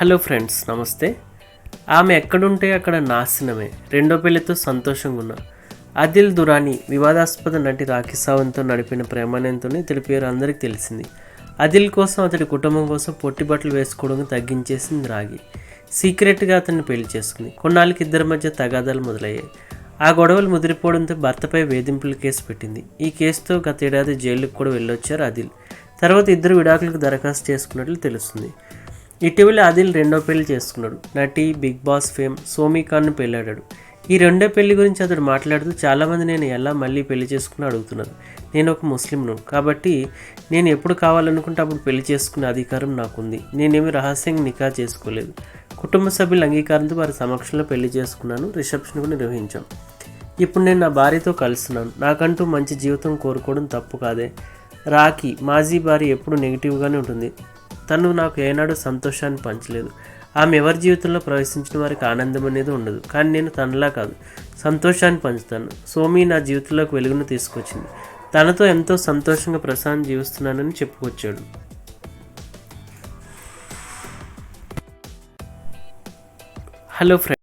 Hello friends నమస్తే. ఆమె ఎక్కడుంటే అక్కడ నాశనమే. రెండో పెళ్ళితో సంతోషంగా ఉన్నా అదిల్ దురాని వివాదాస్పద నటి రాఖీ సావంత్తో నడిపిన ప్రేమానంతోనే తెలిపారు అందరికీ తెలిసింది. అదిల్ కోసం అతడి కుటుంబం కోసం పొట్టి బట్టలు వేసుకోవడం తగ్గించేసింది రాగి సీక్రెట్గా అతన్ని పెళ్ళి చేసుకుంది. కొన్నాళ్ళకి ఇద్దరి మధ్య తగాదాలు మొదలయ్యాయి. ఆ గొడవలు ముదిరిపోవడంతో భర్తపై వేధింపుల కేసు పెట్టింది. ఈ కేసుతో గతేడాది జైలుకు కూడా వెళ్ళొచ్చారు అదిల్. తర్వాత ఇద్దరు విడాకులకు దరఖాస్తు చేసుకున్నట్లు తెలుస్తుంది. ఇటీవల ఆదిల్ రెండో పెళ్ళి చేసుకున్నాడు. నటి బిగ్ బాస్ ఫేమ్ సోమీ ఖాన్ను పెళ్ళాడాడు ఈ రెండో పెళ్ళి గురించి అతడు మాట్లాడుతూ చాలామంది నేను ఎలా మళ్ళీ పెళ్ళి చేసుకుని అడుగుతున్నారు. నేను ఒక ముస్లింను. కాబట్టి నేను ఎప్పుడు కావాలనుకుంటే అప్పుడు పెళ్ళి చేసుకునే అధికారం నాకుంది. నేనేమి రహస్యంగా నికా చేసుకోలేదు. కుటుంబ సభ్యుల అంగీకారంతో వారి సమక్షంలో పెళ్ళి చేసుకున్నాను. రిసెప్షన్ కూడా నిర్వహించాం. ఇప్పుడు నేను నా భార్యతో కలుస్తున్నాను. నాకంటూ మంచి జీవితం కోరుకోవడం తప్పు కాదే. రాఖీ మాజీ భార్య ఎప్పుడు నెగిటివ్గానే ఉంటుంది. తను నాకు ఏనాడు సంతోషాన్ని పంచలేదు. ఆమె ఎవరి జీవితంలో ప్రవేశించిన వారికి ఆనందం అనేది ఉండదు. కానీ నేను తనలా కాదు. సంతోషాన్ని పంచుతాను. సోమి నా జీవితంలోకి వెలుగును తీసుకొచ్చింది. తనతో ఎంతో సంతోషంగా ప్రశాంత్ జీవిస్తున్నానని చెప్పుకొచ్చాడు. Hello friend